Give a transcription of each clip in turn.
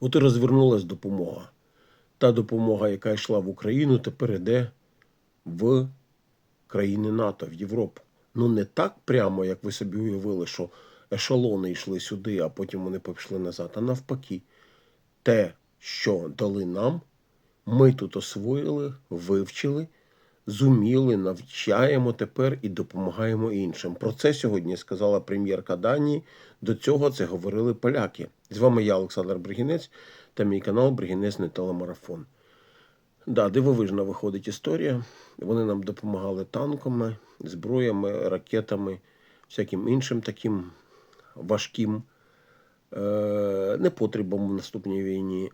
От і розвернулась допомога. Та допомога, яка йшла в Україну, тепер йде в країни НАТО, в Європу. Ну не так прямо, як ви собі уявили, що ешелони йшли сюди, а потім вони пішли назад. А навпаки, те, що дали нам, ми тут освоїли, вивчили, зуміли, навчаємо тепер і допомагаємо іншим. Про це сьогодні сказала прем'єрка Данії. До цього це говорили поляки. З вами я, Олександр Бригінець, та мій канал Бригінецький телемарафон. Да, дивовижна виходить історія. Вони нам допомагали танками, зброями, ракетами, всяким іншим таким важким е- непотребом в наступній війні.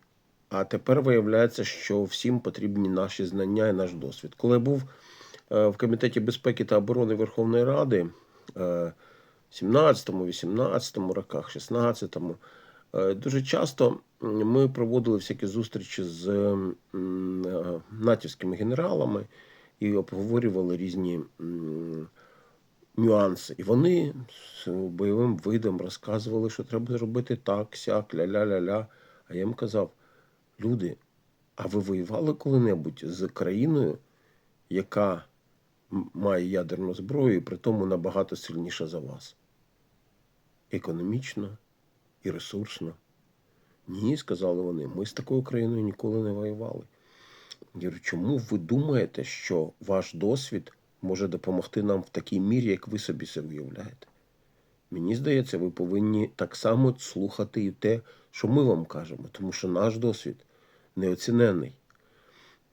А тепер виявляється, що всім потрібні наші знання і наш досвід. Коли я був е, в Комітеті безпеки та оборони Верховної Ради е, 17-му, 18-му роках, 16-му, е, дуже часто ми проводили всякі зустрічі з натівськими генералами і обговорювали різні нюанси. І вони з бойовим видом розказували, що треба зробити так, сяк, ля-ля-ля-ля. А я їм казав, люди, а ви воювали коли-небудь з країною, яка має ядерну зброю, і при тому набагато сильніша за вас? Економічно і ресурсно. Ні, сказали вони, ми з такою країною ніколи не воювали. Я говорю, чому ви думаєте, що ваш досвід може допомогти нам в такій мірі, як ви собі це уявляєте? Мені здається, ви повинні так само слухати і те, що ми вам кажемо, тому що наш досвід неоцінений.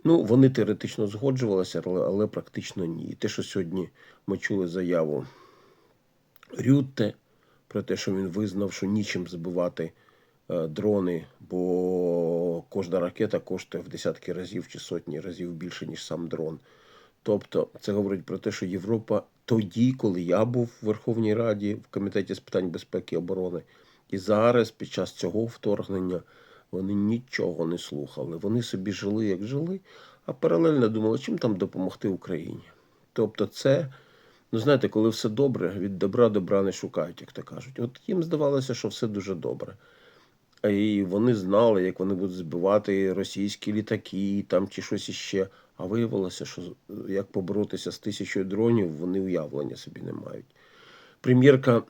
Ну, вони теоретично згоджувалися, але, практично ні. І те, що сьогодні ми чули заяву Рютте про те, що він визнав, що нічим збивати е, дрони, бо кожна ракета коштує в десятки разів чи сотні разів більше, ніж сам дрон. Тобто, це говорить про те, що Європа тоді, коли я був в Верховній Раді в комітеті з питань безпеки і оборони, і зараз, під час цього вторгнення, вони нічого не слухали. Вони собі жили, як жили, а паралельно думали, чим там допомогти Україні. Тобто, це, ну знаєте, коли все добре, від добра добра не шукають, як то кажуть. От їм здавалося, що все дуже добре. І вони знали, як вони будуть збивати російські літаки там чи щось іще. А виявилося, що як поборотися з тисячою дронів, вони уявлення собі не мають. Прем'єрка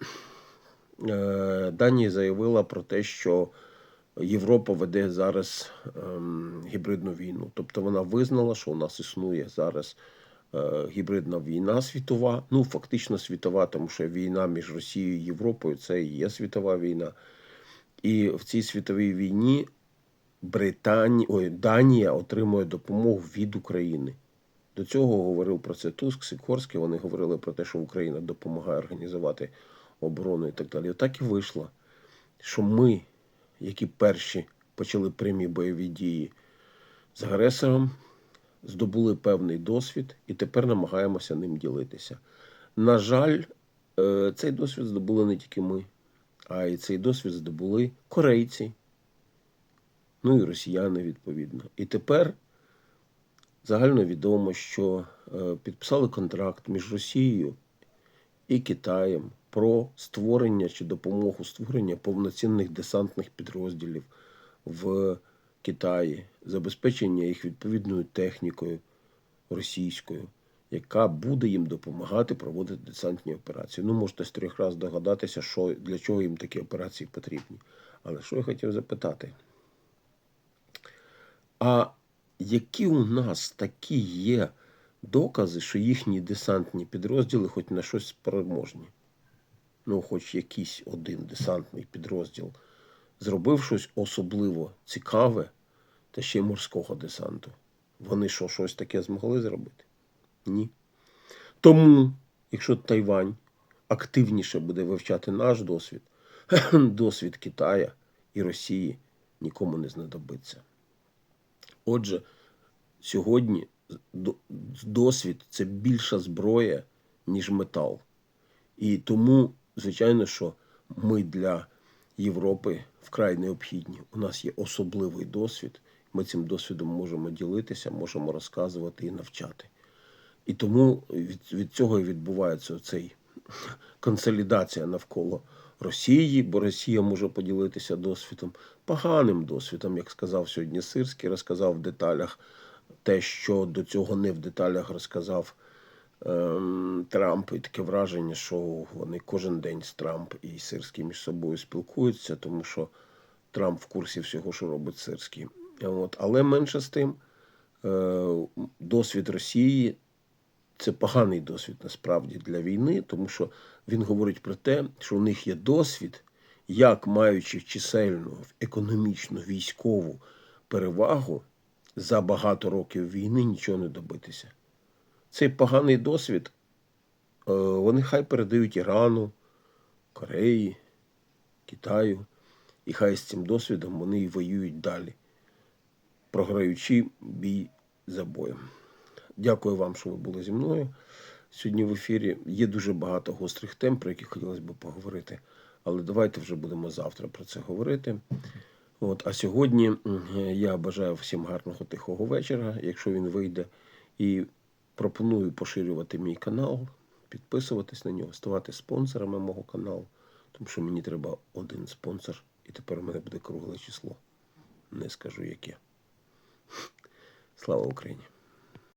е, Данії заявила про те, що Європа веде зараз ем, гібридну війну. Тобто вона визнала, що у нас існує зараз е, гібридна війна світова. Ну, фактично світова, тому що війна між Росією і Європою це і є світова війна. І в цій світовій війні Британія, ой, Данія отримує допомогу від України. До цього говорив про це Туск, Сікорський. Вони говорили про те, що Україна допомагає організувати оборону і так далі. Отак і вийшло, що ми, які перші почали прямі бойові дії з агресором, здобули певний досвід і тепер намагаємося ним ділитися. На жаль, е, цей досвід здобули не тільки ми, а й цей досвід здобули корейці, ну і росіяни відповідно. І тепер загально відомо, що е, підписали контракт між Росією і Китаєм про створення чи допомогу створення повноцінних десантних підрозділів в Китаї, забезпечення їх відповідною технікою російською, яка буде їм допомагати проводити десантні операції. Ну, можете з трьох разів догадатися, що, для чого їм такі операції потрібні. Але що я хотів запитати? А які у нас такі є докази, що їхні десантні підрозділи хоч на щось спроможні? Ну, хоч якийсь один десантний підрозділ зробив щось особливо цікаве, та ще й морського десанту. Вони що, щось таке змогли зробити? Ні. Тому, якщо Тайвань активніше буде вивчати наш досвід, досвід Китая і Росії нікому не знадобиться. Отже, сьогодні досвід це більша зброя, ніж метал. І тому, звичайно, що ми для Європи вкрай необхідні. У нас є особливий досвід. Ми цим досвідом можемо ділитися, можемо розказувати і навчати. І тому від, від цього і відбувається цей консолідація навколо Росії, бо Росія може поділитися досвідом, поганим досвідом, як сказав сьогодні Сирський, розказав в деталях те, що до цього не в деталях розказав ем, Трамп. І таке враження, що вони кожен день з Трамп і Сирський між собою спілкуються, тому що Трамп в курсі всього, що робить Сирський. От. Але менше з тим, е, досвід Росії це поганий досвід насправді для війни, тому що він говорить про те, що у них є досвід, як маючи чисельну, економічну, військову перевагу за багато років війни нічого не добитися. Цей поганий досвід е, вони хай передають Ірану, Кореї, Китаю, і хай з цим досвідом вони і воюють далі, програючи бій за боєм. Дякую вам, що ви були зі мною. Сьогодні в ефірі є дуже багато гострих тем, про які хотілося б поговорити. Але давайте вже будемо завтра про це говорити. От, а сьогодні я бажаю всім гарного тихого вечора, якщо він вийде. І пропоную поширювати мій канал, підписуватись на нього, ставати спонсорами мого каналу, тому що мені треба один спонсор, і тепер у мене буде кругле число. Не скажу яке. Слава Україні!